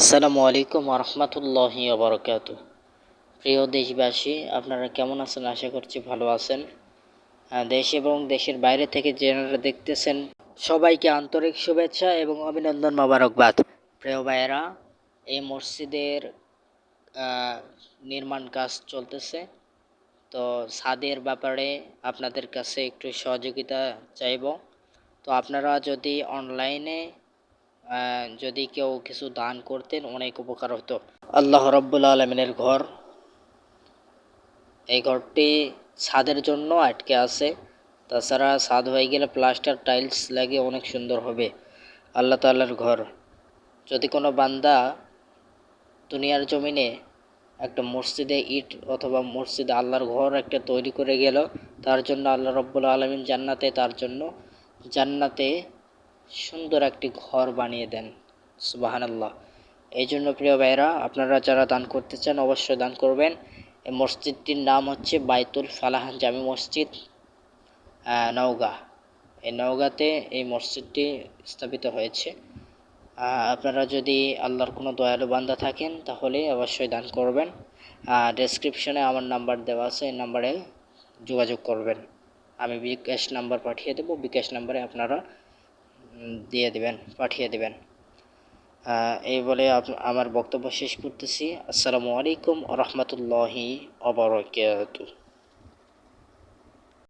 আসসালামু আলাইকুম রহমতুল্লাহি বরকাত প্রিয় দেশবাসী, আপনারা কেমন আছেন? আশা করছি ভালো আছেন। দেশ এবং দেশের বাইরে থেকে যারা দেখতেছেন, সবাইকে আন্তরিক শুভেচ্ছা এবং অভিনন্দন মোবারকবাদ। প্রিয় ভাইয়েরা, এই মসজিদের নির্মাণ কাজ চলতেছে। তো ছাদের ব্যাপারে আপনাদের কাছে একটু সহযোগিতা চাইব। তো আপনারা যদি অনলাইনে যদি কেউ কিছু দান করতেন, অনেক উপকার হতো। আল্লাহ রব্বুল আলমিনের ঘর, এই ঘরটি ছাদের জন্য আটকে আছে। তাছাড়া ছাদ হয়ে গেলে প্লাস্টার টাইলস লাগে অনেক সুন্দর হবে। আল্লাহ তাল্লার ঘর। যদি কোনো বান্দা দুনিয়ার জমিনে একটা মসজিদে ইট অথবা মসজিদে আল্লাহর ঘর একটা তৈরি করে গেল, তার জন্য আল্লাহ রব্বুল আলমিন জান্নাতে, তার জন্য জান্নাতে সুন্দর একটি ঘর বানিয়ে দেন সুবাহান আল্লাহ এই জন্য প্রিয় ভাইরা আপনারা যারা দান করতে চান অবশ্যই দান করবেন। এই মসজিদটির নাম হচ্ছে বাইতুল ফালাহান জামি মসজিদ নওগাঁ। এই নওগাঁতে এই মসজিদটি স্থাপিত হয়েছে। আপনারা যদি আল্লাহর কোনো দয়ালু বান্দা থাকেন, তাহলে অবশ্যই দান করবেন। ডেসক্রিপশনে আমার নাম্বার দেওয়া আছে, এই নাম্বারে যোগাযোগ করবেন। আমি বিকাশ নাম্বার পাঠিয়ে দেবো। বিকাশ নাম্বারে আপনারা দিয়ে দিবেন পাঠিয়ে দিবেন। এই বলে আমার বক্তব্য শেষ করতেছি। আসসালামু আলাইকুম রহমতুল্লাহি অবরকাত